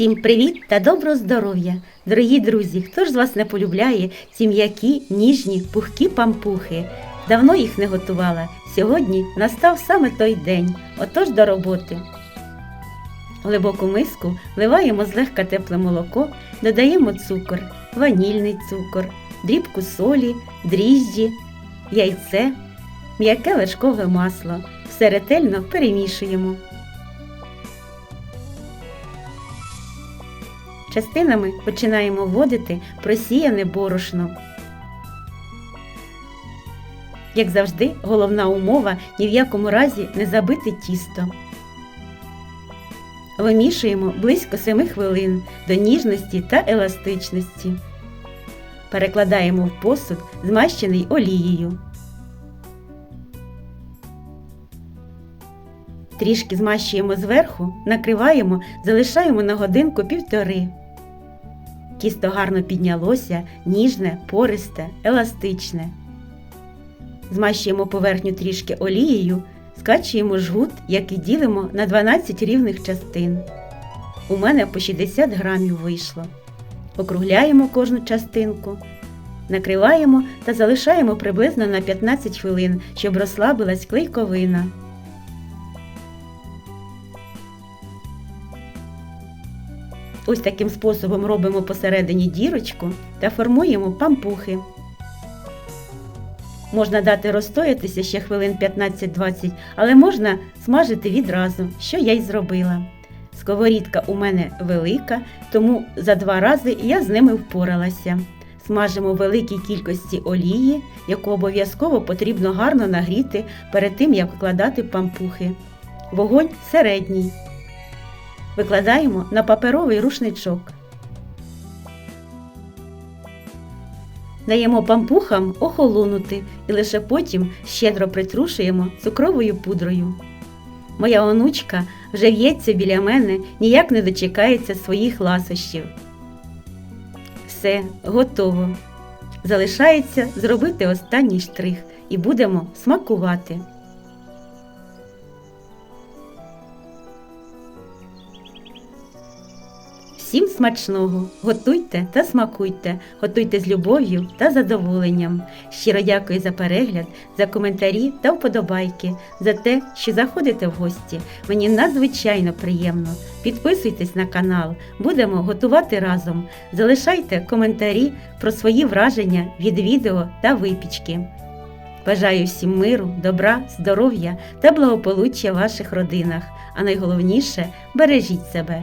Всім привіт та доброго здоров'я! Дорогі друзі, хто ж з вас не полюбляє ці м'які, ніжні, пухкі пампухи? Давно їх не готувала. Сьогодні настав саме той день. Отож до роботи. Глибоку миску вливаємо злегка тепле молоко, додаємо цукор, ванільний цукор, дрібку солі, дріжджі, яйце, м'яке вершкове масло. Все ретельно перемішуємо. Частинами починаємо вводити просіяне борошно. Як завжди, головна умова ні в якому разі не забити тісто. Вимішуємо близько 7 хвилин до ніжності та еластичності. Перекладаємо в посуд, змащений олією. Трішки змащуємо зверху, накриваємо, залишаємо на годинку півтори. Тісто гарно піднялося, ніжне, пористе, еластичне. Змащуємо поверхню трішки олією, скачуємо жгут, який ділимо на 12 рівних частин. У мене по 60 грамів вийшло. Округляємо кожну частинку, накриваємо та залишаємо приблизно на 15 хвилин, щоб розслабилась клейковина. Ось таким способом робимо посередині дірочку та формуємо пампухи. Можна дати розстоятися ще хвилин 15-20, але можна смажити відразу, що я й зробила. Сковорідка у мене велика, тому за два рази я з ними впоралася. Смажимо великій кількості олії, яку обов'язково потрібно гарно нагріти перед тим, як вкладати пампухи. Вогонь середній. Викладаємо на паперовий рушничок. Даємо пампухам охолонути і лише потім щедро притрушуємо цукровою пудрою. Моя онучка вже в'ється біля мене, ніяк не дочекається своїх ласощів. Все, готово. Залишається зробити останній штрих і будемо смакувати. Всім смачного! Готуйте та смакуйте, готуйте з любов'ю та задоволенням. Щиро дякую за перегляд, за коментарі та вподобайки, за те, що заходите в гості. Мені надзвичайно приємно. Підписуйтесь на канал, будемо готувати разом. Залишайте коментарі про свої враження від відео та випічки. Бажаю всім миру, добра, здоров'я та благополуччя в ваших родинах. А найголовніше бережіть себе.